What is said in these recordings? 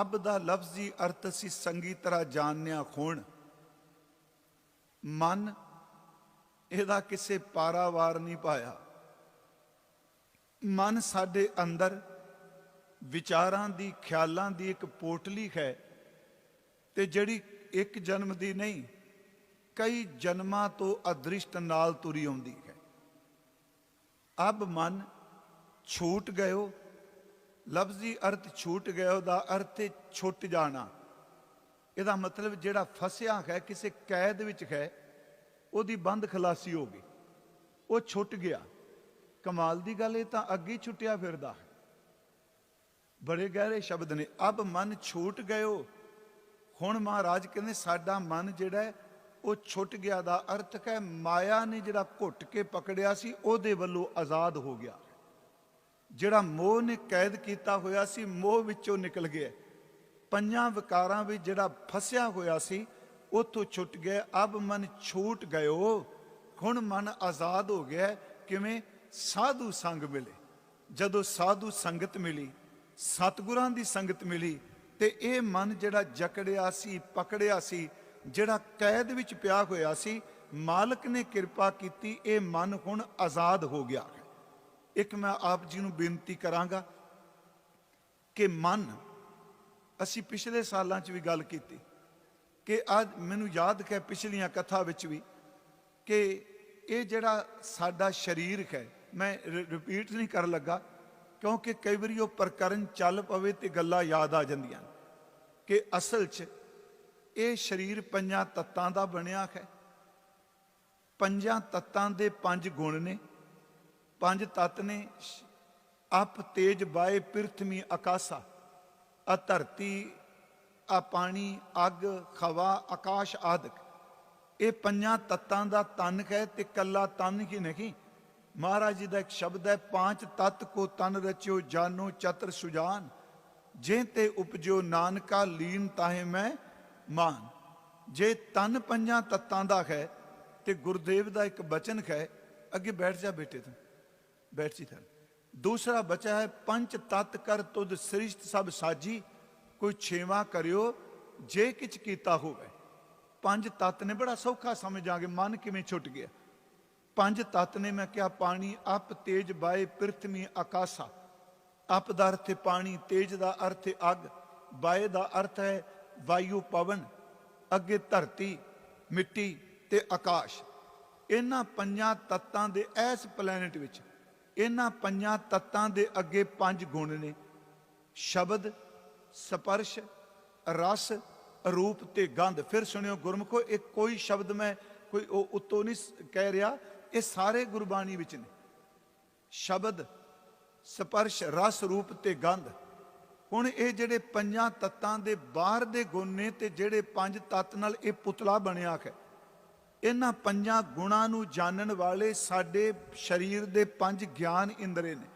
ਅਬ ਦਾ ਲਫ਼ਜ਼ੀ ਅਰਥ ਸੀ ਸੰਗੀ ਤਰ੍ਹਾਂ ਜਾਣਿਆ ਖੋਣ। ਮਨ ਇਹਦਾ ਕਿਸੇ ਪਾਰਾਵਾਰ ਨਹੀਂ ਪਾਇਆ। ਮਨ ਸਾਡੇ ਅੰਦਰ ਵਿਚਾਰਾਂ ਦੀ, ਖਿਆਲਾਂ ਦੀ ਇੱਕ ਪੋਟਲੀ ਹੈ ਤੇ ਜਿਹੜੀ ਇੱਕ ਜਨਮ ਦੀ ਨਹੀਂ, ਕਈ ਜਨਮਾਂ ਤੋਂ ਅਦ੍ਰਿਸ਼ਟ ਨਾਲ ਤੁਰੀ ਆਉਂਦੀ ਹੈ। ਅਬ ਮਨ ਛੂਟ ਗਇਓ ਲਫ਼ਜ਼ੀ ਅਰਥ ਛੂਟ ਗਿਆ, ਉਹਦਾ ਅਰਥ ਹੈ ਛੁੱਟ ਜਾਣਾ। ਇਹਦਾ ਮਤਲਬ ਜਿਹੜਾ ਫਸਿਆ ਹੈ, ਕਿਸੇ ਕੈਦ ਵਿੱਚ ਹੈ, ਉਹਦੀ ਬੰਦ ਖਲਾਸੀ ਹੋ ਗਈ। ਉਹ ਛੁੱਟ ਗਿਆ। ਕਮਾਲ ਦੀ ਗੱਲ ਇਹ ਤਾਂ ਅੱਗੇ ਛੁੱਟਿਆ ਫਿਰਦਾ ਹੈ। ਬੜੇ ਗਹਿਰੇ ਸ਼ਬਦ ਨੇ। ਅਬ ਮਨ ਛੂਟ ਗਇਓ। ਹੁਣ ਮਹਾਰਾਜ ਕਹਿੰਦੇ, ਸਾਡਾ ਮਨ ਜਿਹੜਾ ਉਹ ਛੁੱਟ ਗਿਆ ਦਾ ਅਰਥ ਹੈ, ਮਾਇਆ ਨੇ ਜਿਹੜਾ ਘੁੱਟ ਕੇ ਪਕੜਿਆ ਸੀ, ਉਹਦੇ ਵੱਲੋਂ ਆਜ਼ਾਦ ਹੋ ਗਿਆ। ਜਿਹੜਾ ਮੋਹ ਨੇ ਕੈਦ ਕੀਤਾ ਹੋਇਆ ਸੀ, ਮੋਹ ਵਿੱਚੋਂ ਨਿਕਲ ਗਿਆ। ਪੰਜਾਂ ਵਿਕਾਰਾਂ ਵਿੱਚ ਜਿਹੜਾ ਫਸਿਆ ਹੋਇਆ ਸੀ, ਉਥੋਂ ਛੁੱਟ ਗਿਆ। ਅਬ ਮਨ ਛੂਟ ਗਇਓ, ਹੁਣ ਮਨ ਆਜ਼ਾਦ ਹੋ ਗਿਆ। ਕਿਵੇਂ? ਸਾਧੂ ਸੰਗ ਮਿਲੇ। ਜਦੋਂ ਸਾਧੂ ਸੰਗਤ ਮਿਲੀ, ਸਤਿਗੁਰਾਂ ਦੀ ਸੰਗਤ ਮਿਲੀ, ਤੇ ਇਹ ਮਨ ਜਿਹੜਾ ਜਕੜਿਆ ਸੀ, ਪਕੜਿਆ ਸੀ, ਜਿਹੜਾ ਕੈਦ ਵਿੱਚ ਪਿਆ ਹੋਇਆ ਸੀ, ਮਾਲਕ ਨੇ ਕਿਰਪਾ ਕੀਤੀ, ਇਹ ਮਨ ਹੁਣ ਆਜ਼ਾਦ ਹੋ ਗਿਆ। ਇੱਕ ਮੈਂ ਆਪ ਜੀ ਨੂੰ ਬੇਨਤੀ ਕਰਾਂਗਾ ਕਿ ਮਨ, ਅਸੀਂ ਪਿਛਲੇ ਸਾਲਾਂ 'ਚ ਵੀ ਗੱਲ ਕੀਤੀ ਕਿ ਅੱਜ ਮੈਨੂੰ ਯਾਦ ਹੈ ਪਿਛਲੀਆਂ ਕਥਾ ਵਿੱਚ ਵੀ ਕਿ ਇਹ ਜਿਹੜਾ ਸਾਡਾ ਸਰੀਰ ਹੈ, ਮੈਂ ਰਿਪੀਟ ਨਹੀਂ ਕਰਨ ਲੱਗਾ ਕਿਉਂਕਿ ਕਈ ਵਾਰੀ ਉਹ ਪ੍ਰਕਰਨ ਚੱਲ ਪਵੇ ਤੇ ਗੱਲਾਂ ਯਾਦ ਆ ਜਾਂਦੀਆਂ ਕਿ ਅਸਲ 'ਚ ਇਹ ਸਰੀਰ ਪੰਜਾਂ ਤੱਤਾਂ ਦਾ ਬਣਿਆ ਹੈ। ਪੰਜਾਂ ਤੱਤਾਂ ਦੇ ਪੰਜ ਗੁਣ ਨੇ। ਪੰਜ ਤੱਤ ਨੇ, ਅਪ ਤੇਜ ਬਾਏ ਪਿਰਥਮੀ ਆਕਾਸ਼ਾ ਆ ਧਰਤੀ ਆ ਪਾਣੀ, ਅੱਗ ਖਵਾ ਆਕਾਸ਼ ਆਦਿਕ। ਇਹ ਪੰਜਾਂ ਤੱਤਾਂ ਦਾ ਤਨ ਹੈ ਤੇ ਕੱਲਾ ਤਨ ਹੀ ਨਹੀਂ। ਮਹਾਰਾਜ ਜੀ ਦਾ ਇੱਕ ਸ਼ਬਦ ਹੈ, ਪੰਜ ਤਤ ਕੋ ਤਨ ਰਚਿਓ ਜਾਨੋ ਚਤਰ ਸੁਜਾਨ, ਜੇ ਤੇ ਉਪਜਿਓ ਨਾਨਕਾ ਲੀਨ ਤਾਹੇ ਮੈਂ ਮਾਨ। ਜੇ ਤਨ ਪੰਜਾਂ ਤੱਤਾਂ ਦਾ ਹੈ ਤੇ ਗੁਰਦੇਵ ਦਾ ਇੱਕ ਬਚਨ ਹੈ, ਅੱਗੇ ਬੈਠ ਜਾ ਬੇਟੇ ਤੂੰ। ਬੈਠ ਜੀ ਥਲ ਦੂਸਰਾ ਬਚਾ ਹੈ, ਪੰਜ ਤਤ ਕਰ ਤੁਧ ਸ੍ਰਿਸ਼ਟ ਸਭ ਕੋਈ ਛੇਵਾ ਕਰਿਓ, ਜੇ ਕਿਛ ਕੀਤਾ ਹੋਵੇ। ਪੰਜ ਤਤ ਨੇ ਬੜਾ ਸੌਖਾ ਸਮਝ ਸਮਝਾਂਗੇ ਮਨ ਕਿਵੇਂ ਛੁੱਟ ਗਿਆ। ਪੰਜ ਤਤ ਨੇ ਮੈਂ ਕਿਹਾ, ਪਾਣੀ ਅਪ ਤੇਜ ਬਾਏ ਪ੍ਰਿਥਵੀ ਆਕਾਸ਼ਾ। ਅਪ ਦਾ ਅਰਥ ਹੈ ਪਾਣੀ, ਤੇਜ ਦਾ ਅਰਥ ਹੈ ਅੱਗ। ਬਾਏ ਦਾ ਅਰਥ ਹੈ ਵਾਯੂ ਪਵਨ, ਅੱਗੇ ਧਰਤੀ, ਮਿੱਟੀ ਤੇ ਆਕਾਸ਼। ਇਹਨਾਂ ਪੰਜਾਂ ਤੱਤਾਂ ਦੇ ਇਸ ਪਲੈਨਟ ਵਿੱਚ ਇਹਨਾਂ ਪੰਜਾਂ ਤੱਤਾਂ ਦੇ ਅੱਗੇ ਪੰਜ ਗੁਣ ਨੇ। ਸ਼ਬਦ, ਸਪਰਸ਼, ਰਸ, ਰੂਪ ਤੇ ਗੰਧ। ਫਿਰ ਸੁਣਿਓ ਗੁਰਮਖੋ, ਇਹ ਕੋਈ ਸ਼ਬਦ ਮੈਂ ਕੋਈ ਉਹ ਉਤੋਂ ਨਹੀਂ ਕਹਿ ਰਿਹਾ। ਇਹ ਸਾਰੇ ਗੁਰਬਾਣੀ ਵਿੱਚ ਨੇ। ਸ਼ਬਦ, ਸਪਰਸ਼, ਰਸ, ਰੂਪ ਤੇ ਗੰਧ। ਹੁਣ ਇਹ ਜਿਹੜੇ ਪੰਜਾਂ ਤੱਤਾਂ ਦੇ ਬਾਹਰ ਦੇ ਗੁਣ ਨੇ ਤੇ ਜਿਹੜੇ ਪੰਜ ਤੱਤ ਨਾਲ ਇਹ ਪੁਤਲਾ ਬਣਿਆ ਹੈ ਇਹਨਾਂ ਪੰਜਾਂ ਗੁਣਾਂ ਨੂੰ ਜਾਣਨ ਵਾਲੇ ਸਾਡੇ ਸਰੀਰ ਦੇ ਪੰਜ ਗਿਆਨ ਇੰਦਰੇ ਨੇ।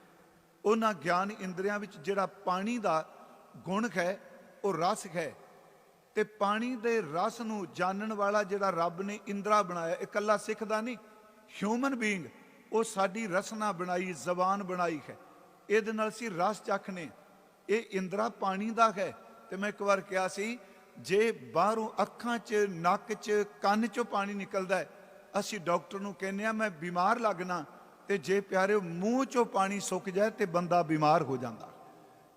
ਉਹਨਾਂ ਗਿਆਨ ਇੰਦਰੀਆਂ ਵਿੱਚ ਜਿਹੜਾ ਪਾਣੀ ਦਾ ਗੁਣ ਹੈ, ਉਹ ਰਸ ਹੈ ਤੇ ਪਾਣੀ ਦੇ ਰਸ ਨੂੰ ਜਾਣਨ ਵਾਲਾ ਜਿਹੜਾ ਰੱਬ ਨੇ ਇੰਦਰਾ ਬਣਾਇਆ ਇਕੱਲਾ ਸਿੱਖਦਾ ਨਹੀਂ ਹਿਊਮਨ ਬੀਇੰਗ ਉਹ ਸਾਡੀ ਰਸਨਾ ਬਣਾਈ, ਜ਼ਬਾਨ ਬਣਾਈ ਹੈ। ਇਹਦੇ ਨਾਲ ਸੀ ਰਸ ਚੱਖਨੇ। ਇਹ ਇੰਦਰਾ ਪਾਣੀ ਦਾ ਹੈ। ਤੇ ਮੈਂ ਇੱਕ ਵਾਰ ਕਿਹਾ ਸੀ ਜੇ ਬਾਹਰੋਂ ਅੱਖਾਂ 'ਚ, ਨੱਕ 'ਚ, ਕੰਨ 'ਚੋਂ ਪਾਣੀ ਨਿਕਲਦਾ ਹੈ, ਅਸੀਂ ਡਾਕਟਰ ਨੂੰ ਕਹਿੰਦੇ ਆ ਮੈਂ ਬਿਮਾਰ ਲੱਗਣਾ ਤੇ ਜੇ ਪਿਆਰਿਓ ਮੂੰਹ 'ਚੋਂ ਪਾਣੀ ਸੁੱਕ ਜਾਏ ਤੇ ਬੰਦਾ ਬਿਮਾਰ ਹੋ ਜਾਂਦਾ।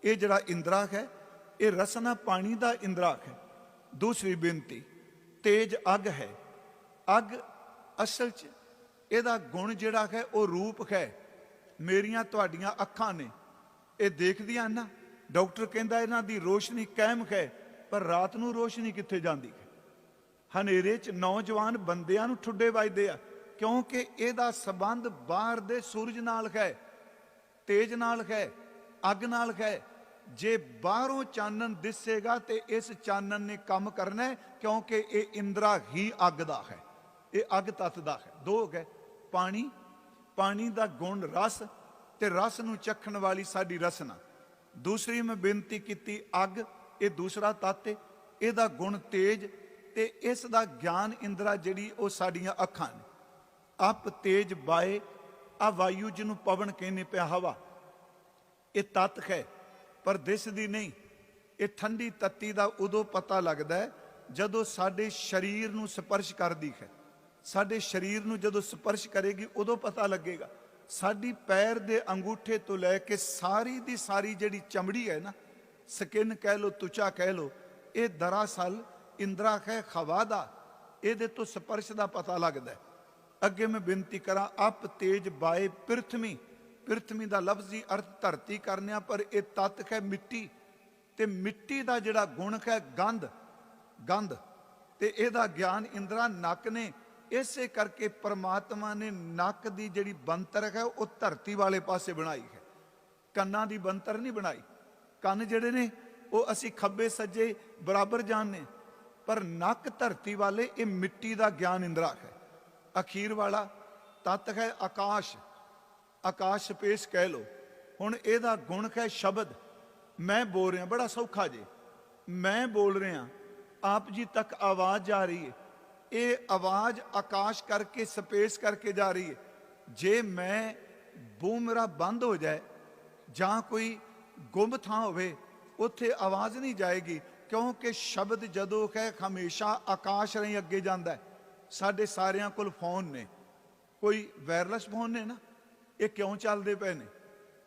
ਇਹ ਜਿਹੜਾ ਇੰਦਰਾ ਹੈ, ਇਹ ਰਸਨਾ ਪਾਣੀ ਦਾ ਇੰਦਰਾ ਹੈ। ਦੂਸਰੀ ਬੇਨਤੀ, ਤੇਜ ਅੱਗ ਹੈ। ਅੱਗ ਅਸਲ 'ਚ ਇਹਦਾ ਗੁਣ ਜਿਹੜਾ ਹੈ, ਉਹ ਰੂਪ ਹੈ। ਮੇਰੀਆਂ ਤੁਹਾਡੀਆਂ ਅੱਖਾਂ ਨੇ, ਇਹ ਦੇਖਦੀਆਂ ਨਾ, ਡਾਕਟਰ ਕਹਿੰਦਾ ਇਹਨਾਂ ਦੀ ਰੋਸ਼ਨੀ ਕਾਇਮ ਹੈ। ਪਰ ਰਾਤ ਨੂੰ ਰੋਸ਼ਨੀ ਕਿੱਥੇ ਜਾਂਦੀ ਹੈ? ਹਨੇਰੇ 'ਚ ਨੌਜਵਾਨ ਬੰਦਿਆਂ ਨੂੰ ਠੁੱਡੇ ਵੱਜਦੇ ਆ, ਕਿਉਂਕਿ ਇਹਦਾ ਸਬੰਧ ਬਾਹਰ ਦੇ ਸੂਰਜ ਨਾਲ ਹੈ, ਤੇਜ ਨਾਲ ਹੈ, ਅੱਗ ਨਾਲ ਹੈ। ਜੇ ਬਾਹਰੋਂ ਚਾਨਣ ਦਿਸੇਗਾ ਤੇ ਇਸ ਚਾਨਣ ਨੇ ਕੰਮ ਕਰਨਾ ਕਿਉਂਕਿ ਇਹ ਇੰਦਰਾ ਹੀ ਅੱਗ ਦਾ ਹੈ, ਇਹ ਅੱਗ ਤੱਤ ਦਾ ਹੈ। ਦੋ ਹੈ ਪਾਣੀ ਪਾਣੀ ਦਾ ਗੁਣ ਰਸ ਤੇ ਰਸ ਨੂੰ ਚੱਖਣ ਵਾਲੀ ਸਾਡੀ ਰਸਨਾ। ਦੂਸਰੀ ਮੈਂ ਬੇਨਤੀ ਕੀਤੀ, ਅੱਗ ਇਹ ਦੂਸਰਾ ਤੱਤ ਹੈ, ਇਹਦਾ ਗੁਣ ਤੇਜ ਤੇ ਇਸ ਦਾ ਗਿਆਨ ਇੰਦਰਾ ਜਿਹੜੀ ਉਹ ਸਾਡੀਆਂ ਅੱਖਾਂ ਨੇ। ਅਪ ਤੇਜ ਬਾਏ, ਆ ਵਾਯੂ ਜਿਹਨੂੰ ਪਵਨ ਕਹਿੰਦੇ ਪਿਆ ਹਵਾ। ਇਹ ਤਤ ਹੈ, ਪਰ ਦਿਸਦੀ ਨਹੀਂ। ਇਹ ਠੰਡੀ ਤੱਤੀ ਦਾ ਉਦੋਂ ਪਤਾ ਲੱਗਦਾ ਜਦੋਂ ਸਾਡੇ ਸਰੀਰ ਨੂੰ ਸਪਰਸ਼ ਕਰਦੀ ਹੈ। ਸਾਡੇ ਸਰੀਰ ਨੂੰ ਜਦੋਂ ਸਪਰਸ਼ ਕਰੇਗੀ, ਉਦੋਂ ਪਤਾ ਲੱਗੇਗਾ। ਸਾਡੀ ਪੈਰ ਦੇ ਅੰਗੂਠੇ ਤੋਂ ਲੈ ਕੇ ਸਾਰੀ ਦੀ ਸਾਰੀ ਜਿਹੜੀ ਚਮੜੀ ਹੈ ਨਾ ਸਕਿਨ ਕਹਿ ਲੋ ਤੁਚਾ ਕਹਿ ਲੋ ਇਹ ਦਰਅਸਲ ਇੰਦਰਾ ਹੈ ਖਵਾ ਦਾ ਇਹਦੇ ਤੋਂ ਸਪਰਸ਼ ਦਾ ਪਤਾ ਲੱਗਦਾ ਅੱਗੇ ਮੈਂ ਬੇਨਤੀ ਕਰਾਂ ਅਪ ਤੇਜ ਬਾਏ ਪ੍ਰਿਥਵੀ ਪ੍ਰਿਥਵੀ ਦਾ ਲਫ਼ਜ਼ੀ ਅਰਥ ਧਰਤੀ ਕਰਨਿਆ, ਪਰ ਇਹ ਤੱਤ ਹੈ ਮਿੱਟੀ, ਤੇ ਮਿੱਟੀ ਦਾ ਜਿਹੜਾ ਗੁਣ ਹੈ ਗੰਧ ਗੰਧ, ਤੇ ਇਹਦਾ ਗਿਆਨ ਇੰਦਰਾ ਨੱਕ ਨੇ, ਇਸੇ ਕਰਕੇ ਪਰਮਾਤਮਾ ਨੇ ਨੱਕ ਦੀ ਜਿਹੜੀ ਬੰਤਰ ਹੈ ਉਹ ਧਰਤੀ ਵਾਲੇ ਪਾਸੇ ਬਣਾਈ ਹੈ। ਕੰਨਾਂ ਦੀ ਬੰਤਰ ਨਹੀਂ ਬਣਾਈ। ਕੰਨ ਜਿਹੜੇ ਨੇ, ਉਹ ਅਸੀਂ ਖੱਬੇ ਸੱਜੇ ਬਰਾਬਰ ਜਾਣਨੇ ਪਰ ਨੱਕ ਧਰਤੀ ਵਾਲੇ ਇਹ ਮਿੱਟੀ ਦਾ ਗਿਆਨ ਇੰਦਰਾ ਹੈ। ਅਖੀਰ ਵਾਲਾ ਤਤ ਹੈ ਆਕਾਸ਼। ਆਕਾਸ਼ ਸਪੇਸ ਕਹਿ ਲੋ ਹੁਣ ਇਹਦਾ ਗੁਣ ਹੈ ਸ਼ਬਦ। ਮੈਂ ਬੋਲ ਰਿਹਾ, ਬੜਾ ਸੌਖਾ ਜੇ। ਮੈਂ ਬੋਲ ਰਿਹਾ, ਆਪ ਜੀ ਤੱਕ ਆਵਾਜ਼ ਜਾ ਰਹੀ ਹੈ। ਇਹ ਆਵਾਜ਼ ਆਕਾਸ਼ ਕਰਕੇ, ਸਪੇਸ ਕਰਕੇ ਜਾ ਰਹੀ ਹੈ। ਜੇ ਮੈਂ ਬੂਮਰਾ ਬੰਦ ਹੋ ਜਾਏ ਜਾਂ ਕੋਈ ਗੁੰਮ ਥਾਂ ਹੋਵੇ, ਉੱਥੇ ਆਵਾਜ਼ ਨਹੀਂ ਜਾਏਗੀ, ਕਿਉਂਕਿ ਸ਼ਬਦ ਜਦੋਂ ਹੈ ਹਮੇਸ਼ਾ ਆਕਾਸ਼ ਰਾਹੀਂ ਅੱਗੇ ਜਾਂਦਾ ਹੈ। ਸਾਡੇ ਸਾਰਿਆਂ ਕੋਲ ਫੋਨ ਨੇ। ਕੋਈ ਵਾਇਰਲੈਸ ਫੋਨ ਨੇ ਨਾ? ਇਹ ਕਿਉਂ ਚੱਲਦੇ ਪਏ ਨੇ?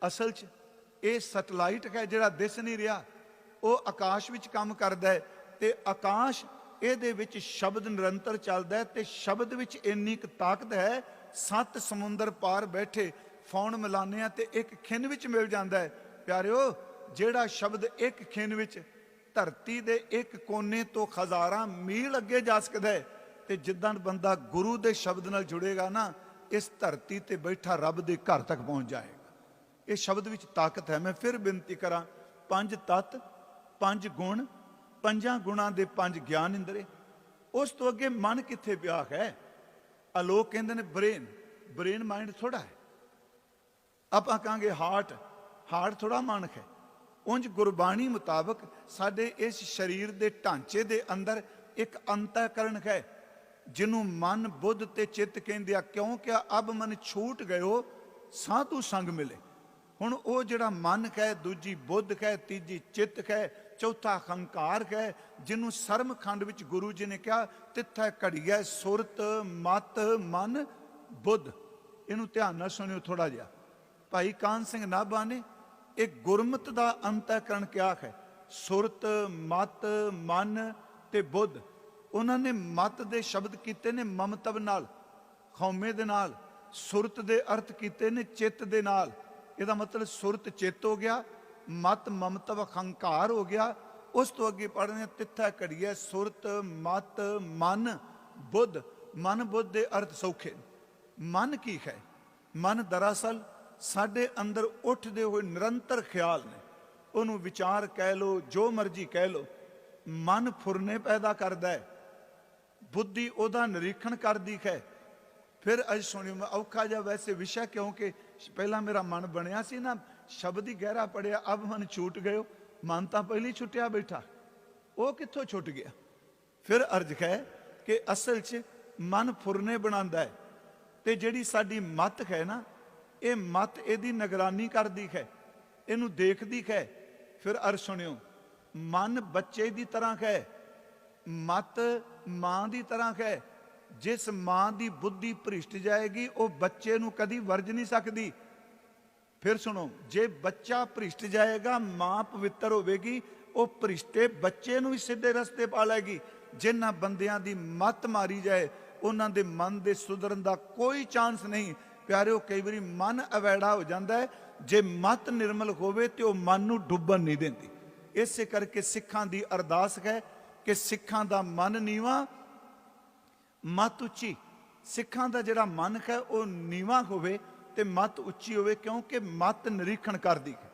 ਅਸਲ 'ਚ ਇਹ ਸੈਟਲਾਈਟ ਹੈ ਜਿਹੜਾ ਦਿਸ ਨਹੀਂ ਰਿਹਾ। ਉਹ ਆਕਾਸ਼ ਵਿੱਚ ਕੰਮ ਕਰਦਾ ਹੈ ਤੇ ਆਕਾਸ਼ ਇਹਦੇ ਵਿੱਚ ਸ਼ਬਦ ਨਿਰੰਤਰ ਚੱਲਦਾ ਹੈ ਤੇ ਸ਼ਬਦ ਵਿੱਚ ਇੰਨੀ ਕੁ ਤਾਕਤ ਹੈ, ਸੱਤ ਸਮੁੰਦਰ ਪਾਰ ਬੈਠੇ ਫੋਨ ਮਿਲਾਉਂਦੇ ਆ ਤੇ ਇੱਕ ਖਿੰਨ ਵਿੱਚ ਮਿਲ ਜਾਂਦਾ ਹੈ। ਪਿਆਰਿਓ, ਜਿਹੜਾ ਸ਼ਬਦ ਇੱਕ ਖਿੰਨ ਵਿੱਚ ਧਰਤੀ ਦੇ ਇੱਕ ਕੋਨੇ ਤੋਂ ਹਜ਼ਾਰਾਂ ਮੀਲ ਅੱਗੇ ਜਾ ਸਕਦਾ ਹੈ ਤੇ ਜਿੱਦਾਂ ਬੰਦਾ ਗੁਰੂ ਦੇ ਸ਼ਬਦ ਨਾਲ ਜੁੜੇਗਾ ਨਾ, ਇਸ ਧਰਤੀ ਤੇ ਬੈਠਾ ਰੱਬ ਦੇ ਘਰ ਤੱਕ ਪਹੁੰਚ ਜਾਏਗਾ। ਇਹ ਸ਼ਬਦ ਵਿੱਚ ਤਾਕਤ ਹੈ। ਮੈਂ ਫਿਰ ਬੇਨਤੀ ਕਰਾਂ, ਪੰਜ ਤਤ, ਪੰਜ ਗੁਣ, ਪੰਜਾਂ ਗੁਣਾਂ ਦੇ ਪੰਜ ਗਿਆਨ ਇੰਦਰੇ। ਉਸ ਤੋਂ ਅੱਗੇ ਮਨ ਕਿੱਥੇ ਪਿਆ ਹੈ? ਅਲੋਕ ਕਹਿੰਦੇ ਨੇ, ਬ੍ਰੇਨ। ਬ੍ਰੇਨ ਮਾਈਂਡ ਥੋੜਾ ਹੈ। ਆਪਾਂ ਕਹਾਂਗੇ ਹਾਰਟ। ਹਾਰਟ ਥੋੜਾ ਮਨ ਹੈ। ਉਂਝ ਗੁਰਬਾਣੀ ਮੁਤਾਬਕ ਸਾਡੇ ਇਸ ਸਰੀਰ ਦੇ ਢਾਂਚੇ ਦੇ ਅੰਦਰ ਇੱਕ ਅੰਤःਕਰਨ ਹੈ, ਜਿਹਨੂੰ ਮਨ, ਬੁੱਧ ਤੇ ਚਿੱਤ ਕਹਿੰਦੇ ਆ ਕਿਉਂਕਿ ਅਬ ਮਨ ਛੂਟ ਗਇਓ ਸਾਧੂ ਸੰਗ ਮਿਲੇ? ਹੁਣ ਉਹ ਜਿਹੜਾ ਮਨ ਹੈ, ਦੂਜੀ ਬੁੱਧ ਹੈ, ਤੀਜੀ ਚਿੱਤ ਹੈ, ਚੌਥਾ ਹੰਕਾਰ ਹੈ, ਜਿਹਨੂੰ ਸਰਮਖੰਡ ਵਿੱਚ ਗੁਰੂ ਜੀ ਨੇ ਕਿਹਾ, ਤਿੱਥੈ ਘੜੀਐ ਸੁਰਤ, ਮਤ, ਮਨ, ਬੁੱਧ। ਇਹਨੂੰ ਧਿਆਨ ਨਾਲ ਸੁਣਿਓ ਥੋੜਾ ਜਿਹਾ। ਭਾਈ ਕਾਨ ਸਿੰਘ ਨਾਭਾ ਨੇ ਇਹ ਗੁਰਮਤ ਦਾ ਅੰਤःਕਰਨ ਕਿਹਾ ਹੈ? ਸੁਰਤ, ਮਤ, ਮਨ ਤੇ ਬੁੱਧ। ਉਹਨਾਂ ਨੇ ਮਤ ਦੇ ਸ਼ਬਦ ਕੀਤੇ ਨੇ ਮਮਤਵ ਨਾਲ, ਖੌਮੇ ਦੇ ਨਾਲ, ਸੁਰਤ ਦੇ ਅਰਥ ਕੀਤੇ ਨੇ ਚਿੱਤ ਦੇ ਨਾਲ। ਇਹਦਾ ਮਤਲਬ ਸੁਰਤ ਚਿੱਤ ਹੋ ਗਿਆ, ਮਤ ਮਮਤਵ ਹੰਕਾਰ ਹੋ ਗਿਆ। ਉਸ ਤੋਂ ਅੱਗੇ ਪੜ੍ਹਨੇ ਤਿੱਥਾ ਘੜੀਏ, ਸੁਰਤ, ਮਤ, ਮਨ, ਬੁੱਧ। ਮਨ, ਬੁੱਧ ਦੇ ਅਰਥ ਸੌਖੇ ਮਨ ਕੀ ਹੈ? ਮਨ ਦਰਅਸਲ ਸਾਡੇ ਅੰਦਰ ਉੱਠਦੇ ਹੋਏ ਨਿਰੰਤਰ ਖਿਆਲ ਨੇ। ਉਹਨੂੰ ਵਿਚਾਰ ਕਹਿ ਲੋ ਜੋ ਮਰਜ਼ੀ ਕਹਿ ਲੋ ਮਨ ਫੁਰਨੇ ਪੈਦਾ ਕਰਦਾ ਹੈ। ਬੁੱਧੀ ਉਹਦਾ ਨਿਰੀਖਣ ਕਰਦੀ ਹੈ। ਫਿਰ ਅੱਜ ਸੁਣਿਓ, ਮੈਂ ਔਖਾ ਜਿਹਾ ਵੈਸੇ ਵਿਸ਼ਾ ਕਿਉਂਕਿ ਪਹਿਲਾਂ ਮੇਰਾ ਮਨ ਬਣਿਆ ਸੀ ਨਾ, ਸ਼ਬਦ ਹੀ ਗਹਿਰਾ ਪੜਿਆ, ਅਬ ਮਨ ਛੂਟ ਗਇਓ। ਮਨ ਤਾਂ ਪਹਿਲੀ ਛੁੱਟਿਆ ਬੈਠਾ। ਉਹ ਕਿੱਥੋਂ ਛੁੱਟ ਗਿਆ? ਫਿਰ ਅਰਜ ਹੈ ਕਿ ਅਸਲ 'ਚ ਮਨ ਫੁਰਨੇ ਬਣਾਉਂਦਾ ਹੈ। ਤੇ ਜਿਹੜੀ ਸਾਡੀ ਮਤ ਹੈ ਨਾ ਇਹ ਮਤ ਇਹਦੀ ਨਿਗਰਾਨੀ ਕਰਦੀ ਹੈ ਇਹਨੂੰ ਦੇਖਦੀ ਹੈ ਫਿਰ ਅਰ ਸੁਣਿਓ, ਮਨ ਬੱਚੇ ਦੀ ਤਰ੍ਹਾਂ ਹੈ ਮਤ ਮਾਂ ਦੀ ਤਰ੍ਹਾਂ ਹੈ ਜਿਸ ਮਾਂ ਦੀ ਬੁੱਧੀ ਭ੍ਰਿਸ਼ਟ ਜਾਏਗੀ, ਉਹ ਬੱਚੇ ਨੂੰ ਕਦੀ ਵਰਜ ਨਹੀਂ ਸਕਦੀ। ਫਿਰ ਸੁਣੋ, ਜੇ ਬੱਚਾ ਭ੍ਰਿਸ਼ਟ ਜਾਏਗਾ, ਮਾਂ ਪਵਿੱਤਰ ਹੋਵੇਗੀ, ਉਹ ਭ੍ਰਿਸ਼ਟੇ ਬੱਚੇ ਨੂੰ ਵੀ ਸਿੱਧੇ ਰਸਤੇ ਪਾ ਲੈਗੀ ਜਿਨ੍ਹਾਂ ਬੰਦਿਆਂ ਦੀ ਮਤ ਮਾਰੀ ਜਾਏ, ਉਹਨਾਂ ਦੇ ਮਨ ਦੇ ਸੁਧਰਨ ਦਾ ਕੋਈ ਚਾਂਸ ਨਹੀਂ। ਪਿਆਰਿਓ, ਕਈ ਵਾਰੀ ਮਨ ਅਵੈੜਾ ਹੋ ਜਾਂਦਾ ਹੈ। ਜੇ ਮਤ ਨਿਰਮਲ ਹੋਵੇ ਤੇ ਉਹ ਮਨ ਨੂੰ ਡੁੱਬਣ ਨਹੀਂ ਦਿੰਦੀ। ਇਸੇ ਕਰਕੇ ਸਿੱਖਾਂ ਦੀ ਅਰਦਾਸ ਹੈ ਕਿ ਸਿੱਖਾਂ ਦਾ ਮਨ ਨੀਵਾ, ਮਤ ਉੱਚੀ। ਸਿੱਖਾਂ ਦਾ ਜਿਹੜਾ ਮਨ ਹੈ, ਉਹ ਨੀਵਾ ਹੋਵੇ ਤੇ ਮਤ ਉੱਚੀ ਹੋਵੇ, ਕਿਉਂਕਿ ਮਤ ਨਿਰੀਖਣ ਕਰਦੀ ਹੈ।